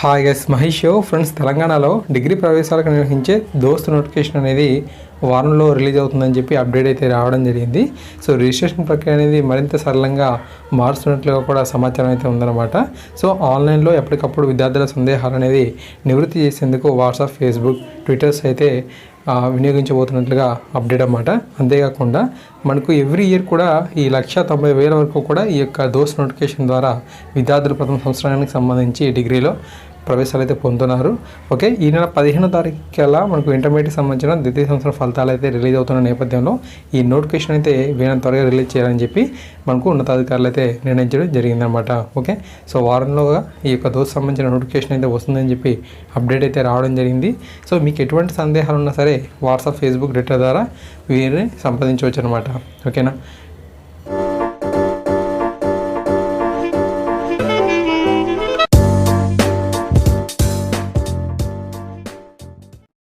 Hi guys Mahesh show friends తెలంగాణలో degree ప్రవేశాలకు నిర్వహించే దోస్త్ నోటిఫికేషన్ అనేది వారంలో రిలీజ్ అవుతుందని చెప్పి అప్డేట్ అయితే రావడం జరిగింది. సో రిజిస్ట్రేషన్ ప్రక్రియ అనేది మరింత సరళంగా మారుస్తున్నట్లుగా కూడా సమాచారం అయితే ఉందన్నమాట. సో ఆన్లైన్లో ఎప్పటికప్పుడు విద్యార్థుల సందేహాలు అనేది నివృత్తి చేసేందుకు వాట్సాప్ ఫేస్బుక్ ట్విట్టర్స్ అయితే వినియోగించబోతున్నట్లుగా అప్డేట్ అనమాట అంతేకాకుండా మనకు ఎవ్రీ ఇయర్ కూడా ఈ లక్ష తొంభై వేల వరకు కూడా ఈ యొక్క దోస్ నోటిఫికేషన్ ద్వారా విద్యార్థులు ప్రథమ సంవత్సరానికి సంబంధించి డిగ్రీలో ప్రవేశాలు అయితే పొందుతున్నారు. ఓకే ఈ నెల పదిహేనో తారీఖు కల్లా మనకు ఇంటర్మీడియట్ సంబంధించిన ద్వితీయ సంవత్సరం ఫలితాలు అయితే రిలీజ్ అవుతున్న నేపథ్యంలో ఈ నోటిఫికేషన్ అయితే వీళ్ళని త్వరగా రిలీజ్ చేయాలని చెప్పి మనకు ఉన్నతాధికారులు అయితే నిర్ణయించడం జరిగిందనమాట ఓకే సో వారంలోగా ఈ యొక్క దోశ సంబంధించిన నోటిఫికేషన్ అయితే వస్తుందని చెప్పి అప్డేట్ అయితే రావడం జరిగింది. సో మీకు ఎటువంటి సందేహాలు ఉన్నా సరే వాట్సాప్ ఫేస్బుక్ ట్విట్టర్ ద్వారా వీరిని సంప్రదించవచ్చు అనమాట ఓకేనా?